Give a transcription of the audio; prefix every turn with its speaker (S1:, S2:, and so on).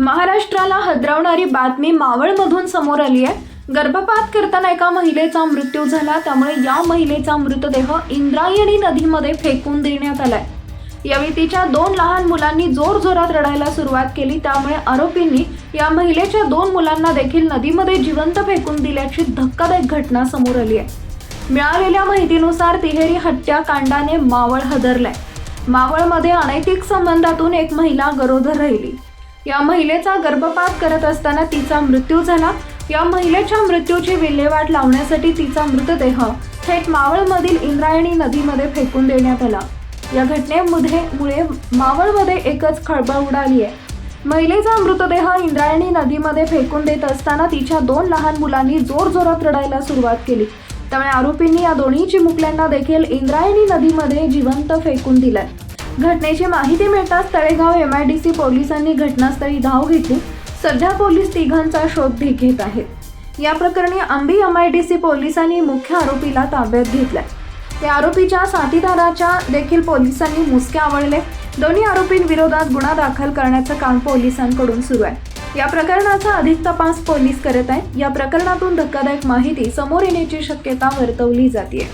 S1: महाराष्ट्राला हदरावणारी बातमी मावळमधून समोर आली आहे. गर्भपात करताना एका महिलेचा मृत्यू झाला त्यामुळे या महिलेचा मृतदेह इंद्रायणी नदीमध्ये फेकून देण्यात आलाय. यावेळी तिच्या दोन लहान मुलांनी जोर जोरात रडायला सुरुवात केली त्यामुळे आरोपींनी या महिलेच्या दोन मुलांना देखील नदीमध्ये जिवंत फेकून दिल्याची धक्कादायक घटना समोर आली आहे. मिळालेल्या माहितीनुसार तिहेरी हत्याकांडाने मावळ हदरलाय. मावळमध्ये अनैतिक संबंधातून एक महिला गरोदर राहिली. या महिलेचा गर्भपात करत असताना तिचा मृत्यू झाला. या महिलेच्या मृत्यूची विल्हेवाट लावण्यासाठी तिचा मृतदेह थेट मावळमधील इंद्रायणी नदीमध्ये फेकून देण्यात आला. या घटनेमध्ये मुळे मावळमध्ये एकच खळबळ उडाली आहे. महिलेचा मृतदेह इंद्रायणी नदीमध्ये फेकून देत असताना तिच्या दोन लहान मुलांनी जोर जोरात रडायला सुरुवात केली. त्यामुळे आरोपींनी या दोन्ही चिमुकल्यांना देखील इंद्रायणी नदीमध्ये जिवंत फेकून दिलंय. घटनेची माहिती मिळताच Talegaon M I D C पोलिसांनी घटनास्थळी धाव घेतली. सध्या पोलीस तिघांचा शोध घेत आहेत या प्रकरणी Ambi M I D C पोलिसांनी मुख्य आरोपीला ताब्यात घेतलाय. त्या आरोपीच्या साथीदाराच्या देखील पोलिसांनी मुसके आवळले. दोन्ही आरोपींविरोधात गुन्हा दाखल करण्याचं काम पोलिसांकडून सुरू आहे. या प्रकरणाचा अधिक तपास पोलीस करत आहेत. या प्रकरणातून धक्कादायक माहिती समोर येण्याची शक्यता वर्तवली जाते